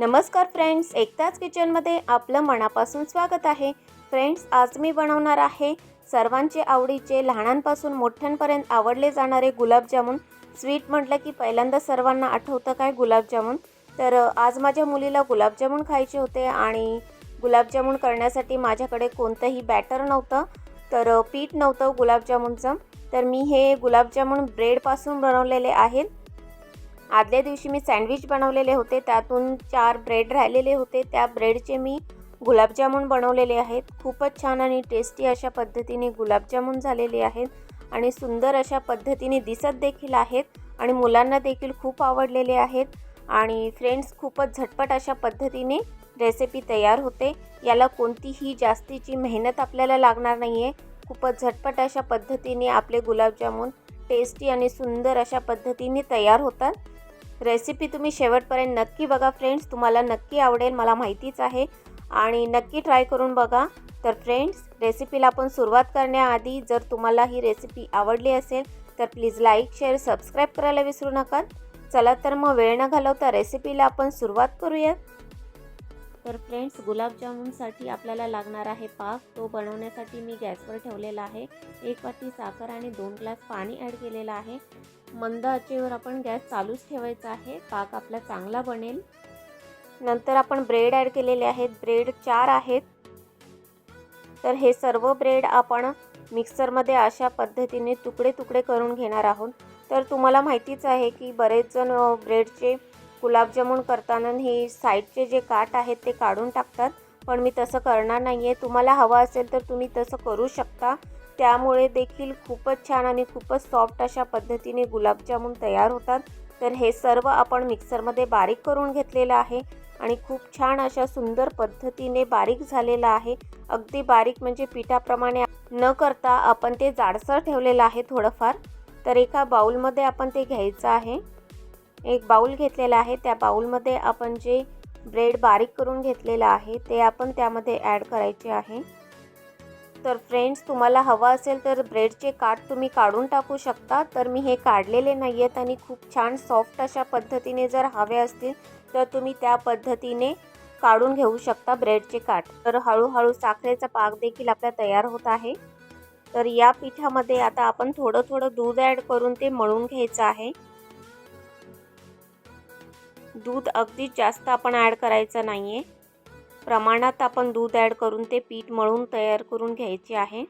नमस्कार फ्रेंड्स एकताच किचनमध्ये आपलं मनापासून स्वागत आहे. फ्रेंड्स आज मी बनवणार आहे सर्वांचे आवडीचे लहानांपासून मोठ्यांपर्यंत आवडले जाणारे गुलाबजामुन. स्वीट म्हटलं की पहिल्यांदा सर्वांना आठवतं काय गुलाबजामुन? तर आज माझ्या मुलीला गुलाबजामुन खायचे होते आणि गुलाबजामुन करण्यासाठी माझ्याकडे कोणतंही बॅटर नव्हतं. तर पीठ नव्हतं गुलाबजामुनचं. तर मी हे गुलाबजामुन ब्रेडपासून बनवलेले आहेत. आदल्या दिवशी मी सँडविच बनवलेले होते. त्यातून चार ब्रेड राहिलेले होते. त्या ब्रेडचे मी गुलाबजामुन बनवलेले आहेत. खूपच छान आणि टेस्टी अशा पद्धतीने गुलाबजामुन झालेले आहेत आणि सुंदर अशा पद्धतीने दिसत देखील आहेत आणि मुलांना देखील खूप आवडलेले आहेत आणि फ्रेंड्स खूपच झटपट अशा पद्धतीने रेसिपी तयार होते. याला कोणतीही जास्तीची मेहनत आपल्याला लागणार नाही आहे खूपच झटपट अशा पद्धतीने आपले गुलाबजामुन टेस्टी आणि सुंदर अशा पद्धतीने तयार होतात. रेसिपी तुम्ही शेवटपर्यंत नक्की बघा फ्रेंड्स. तुम्हाला नक्की आवडेल मला माहितीच आहे. आणि नक्की ट्राय करून बघा. तर फ्रेंड्स रेसिपीला आपण सुरुवात करण्याआधी जर तुम्हाला ही रेसिपी आवडली असेल तर प्लीज लाईक शेअर सबस्क्राईब करायला विसरू नका. चला तर मग वेळ न घालवता रेसिपीला आपण सुरुवात करूयात तर फ्रेंड्स गुलाबजामुनसाठी आपल्याला लागणार आहे पाक. तो बनवण्यासाठी मी गॅसवर ठेवलेला आहे. एक वाटी साखर आणि दोन ग्लास पाणी ॲड केलेलं आहे. मंद आचेवर आपण गॅस चालूच ठेवायचा आहे. पाक आपला चांगला बनेल. नंतर आपण ब्रेड ॲड केलेले आहेत. ब्रेड चार आहेत. तर हे सर्व ब्रेड आपण मिक्सरमध्ये अशा पद्धतीने तुकडे तुकडे करून घेणार आहोत. तर तुम्हाला माहितीच आहे की बरेच जण ब्रेडचे गुलाबजामुन करताना हे साईडचे जे काठ आहेत ते काढून टाकतात. पण मी तसं करणार नाही आहे तुम्हाला हवं असेल तर तुम्ही तसं करू शकता. त्यामुळे देखील खूपच छान आणि खूपच सॉफ्ट अशा पद्धतीने गुलाबजामुन तयार होतात. तर हे सर्व आपण मिक्सरमध्ये बारीक करून घेतलेलं आहे आणि खूप छान अशा सुंदर पद्धतीने बारीक झालेलं आहे. अगदी बारीक म्हणजे पिठाप्रमाणे न करता आपण ते जाडसर ठेवलेलं आहे थोडंफार. तर एका बाऊलमध्ये आपण ते घ्यायचं आहे. एक बाऊल घेतलेला आहे. त्या बाऊलमध्ये आपण जे ब्रेड बारीक करून घेतलेलं आहे ते आपण त्यामध्ये ॲड करायचे आहे. तर फ्रेंड्स तुम्हाला हवं असेल तर ब्रेडचे काठ तुम्ही काढून टाकू शकता. तर मी हे काढलेले नाही आहेत आणि खूप छान सॉफ्ट अशा पद्धतीने जर हवे असतील तर तुम्ही त्या पद्धतीने काढून घेऊ शकता ब्रेडचे काठ तर हळूहळू साखरेचा पाक देखील आपला तयार होत आहे. तर या पिठामध्ये आता आपण थोडं थोडं दूध ॲड करून ते मळून घ्यायचं आहे. दूध अगदी जास्त आपण ॲड करायचं नाही आहे प्रमाणात आपण दूध ॲड करून ते पीठ मळून तयार करून घ्यायचे आहे.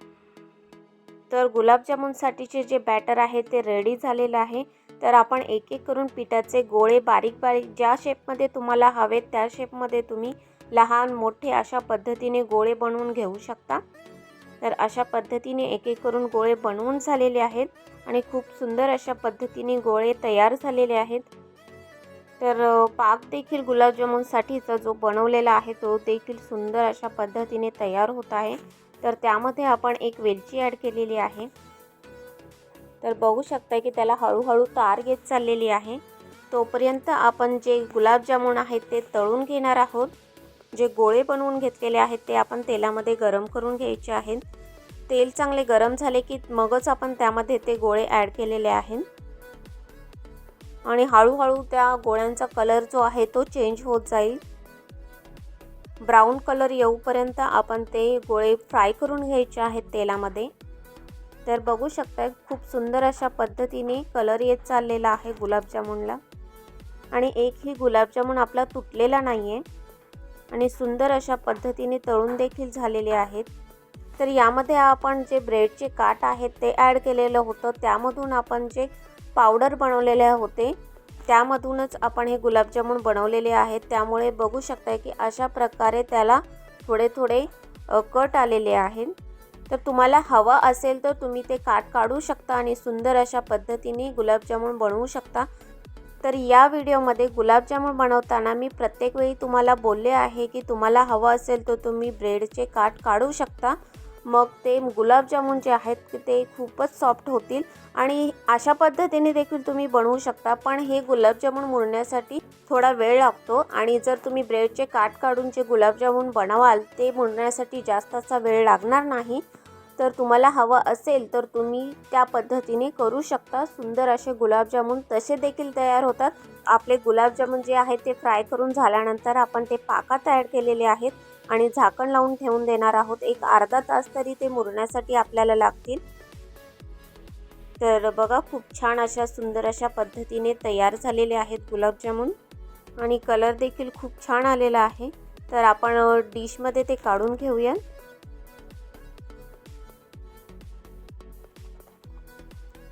तर गुलाबजामुनसाठीचे जे बॅटर आहे ते रेडी झालेलं आहे. तर आपण एक एक करून पिठाचे गोळे बारीक बारीक ज्या शेपमध्ये तुम्हाला हवेत त्या शेपमध्ये तुम्ही लहान मोठे अशा पद्धतीने गोळे बनवून घेऊ शकता. तर अशा पद्धतीने एक एक करून गोळे बनवून झालेले आहेत आणि खूप सुंदर अशा पद्धतीने गोळे तयार झालेले आहेत. तर पाक देखील गुलाबजामुनसाठीचा जो बनवलेला आहे तो देखील सुंदर अशा पद्धतीने तयार होत आहे. तर त्यामध्ये आपण एक वेलची ॲड केलेली आहे. तर बघू शकता की त्याला हळूहळू तार घेत चाललेली आहे. तोपर्यंत आपण जे गुलाबजामुन आहेत ते तळून घेणार आहोत. जे गोळे बनवून घेतलेले आहेत ते आपण तेलामध्ये गरम करून घ्यायचे आहेत. तेल चांगले गरम झाले की मगच आपण त्यामध्ये ते गोळे ॲड केलेले आहेत. आणि हळूहळू त्या गोळ्यांचा कलर जो आहे तो चेंज होत जाईल. ब्राऊन कलर येऊपर्यंत आपण ते गोळे फ्राय करून घ्यायचे आहेत तेलामध्ये. तर बघू शकता खूप सुंदर अशा पद्धतीने कलर येत चाललेला आहे गुलाबजामुनला आणि एकही गुलाबजामुन आपला तुटलेला नाही आहे आणि सुंदर अशा पद्धतीने तळून देखील झालेले आहेत. तर यामध्ये आपण जे ब्रेडचे काठ आहेत ते ॲड केलेलं होतं. त्यामधून आपण जे पावडर बनवलेले होते. त्यामधूनच आपण हे गुलाबजामुन बनवलेले आहेत. त्यामुळे बघू शकता की अशा प्रकारे त्याला थोडे थोडे कट आलेले आहेत. तर तुम्हाला हवा असेल तर तुम्ही ते काठ काढू शकता आणि सुंदर अशा पद्धतीने गुलाबजामुन बनवू शकता. तर या व्हिडिओमध्ये गुलाबजामुन बनवताना मी प्रत्येक वेळी तुम्हाला बोलले आहे की तुम्हाला हवं असेल तर तुम्ही ब्रेडचे काठ काढू शकता. मग ते गुलाबजामुन जे आहेत ते खूपच सॉफ्ट होतील. आणि अशा पद्धतीने देखील तुम्ही बनवू शकता. पण हे गुलाबजामुन मुरण्यासाठी थोडा वेळ लागतो. आणि जर तुम्ही ब्रेडचे काठ काढून जे गुलाबजामुन बनवाल ते मुरण्यासाठी जास्त असा वेळ लागणार नाही. तर तुम्हाला हवं असेल तर तुम्ही त्या पद्धतीने करू शकता. सुंदर असे गुलाबजामुन तसे देखील तयार होतात. आपले गुलाबजामुन जे आहेत ते फ्राय करून झाल्यानंतर आपण ते पाकात तयार केलेले आहेत. आणि झाकण लावून ठेवून देणार आहोत. एक अर्धा तास तरी ते मुरण्यासाठी आपल्याला लागतील. तर बघा खूप छान अशा सुंदर अशा पद्धतीने तयार झालेले आहेत गुलाबजामुन. आणि कलर देखील खूप छान आलेला आहे. तर आपण डिशमध्ये ते काढून घेऊया.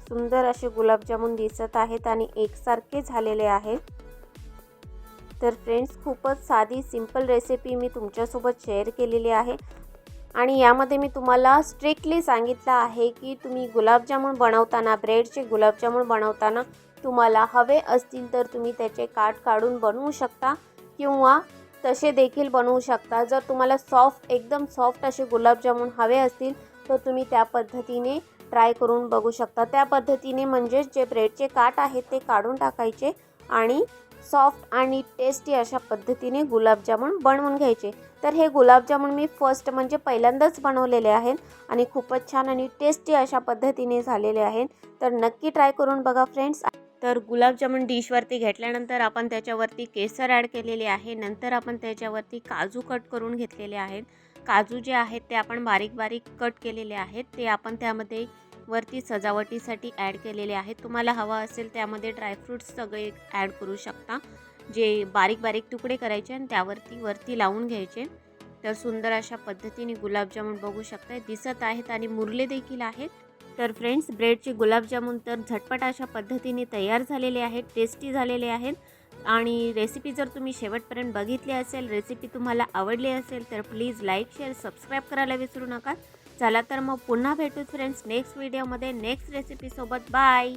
सुंदर असे गुलाबजामुन दिसत आहेत आणि एकसारखे झालेले आहेत. तर फ्रेंड्स खूपच साधी सिंपल रेसिपी मी तुमच्यासोबत शेअर केलेली आहे. आणि यामध्ये मी तुम्हाला स्ट्रिक्टली सांगितलं आहे की तुम्ही गुलाबजामुन बनवताना ब्रेडचे गुलाबजामुन बनवताना तुम्हाला हवे असतील तर तुम्ही त्याचे काठ काढून बनवू शकता किंवा तसे देखील बनवू शकता. जर तुम्हाला सॉफ्ट एकदम सॉफ्ट असे गुलाबजामुन हवे असतील तर तुम्ही त्या पद्धतीने ट्राय करून बघू शकता. त्या पद्धतीने म्हणजेच जे ब्रेडचे काठ आहेत ते काढून टाकायचे आणि सॉफ्ट आणि टेस्टी अशा पद्धतीने गुलाबजामुन बनवून घ्यायचे. तर हे गुलाबजामुन मी फर्स्ट म्हणजे पहिल्यांदाच बनवलेले आहेत आणि खूपच छान आणि टेस्टी अशा पद्धतीने झालेले आहेत. तर नक्की ट्राय करून बघा फ्रेंड्स तर गुलाबजामुन डिशवरती घेतल्यानंतर आपण त्याच्यावरती केसर ॲड केलेले आहे. नंतर आपण त्याच्यावरती काजू कट करून घेतलेले आहेत. काजू जे आहेत ते आपण बारीक बारीक कट केलेले आहेत. ते आपण त्यामध्ये वरती सजावटीसाठी ॲड केलेले आहेत. तुम्हाला हवा असेल त्यामध्ये ड्रायफ्रूट्स सगळे ॲड करू शकता. जे बारीक बारीक तुकडे करायचे आणि त्यावरती वरती लावून घ्यायचे. तर सुंदर अशा पद्धतीने गुलाबजामुन बघू शकता दिसत आहेत आणि मुरले देखील आहेत. तर फ्रेंड्स ब्रेडचे गुलाबजामुन तर झटपट अशा पद्धतीने तयार झालेले आहेत. टेस्टी झालेले आहेत. आणि रेसिपी जर तुम्ही शेवटपर्यंत बघितली असेल रेसिपी तुम्हाला आवडली असेल तर प्लीज लाईक शेअर सबस्क्राईब करायला विसरू नका. चला तर मग पुन्हा भेटू फ्रेंड्स नेक्स्ट व्हिडिओमध्ये नेक्स्ट रेसिपीसोबत बाय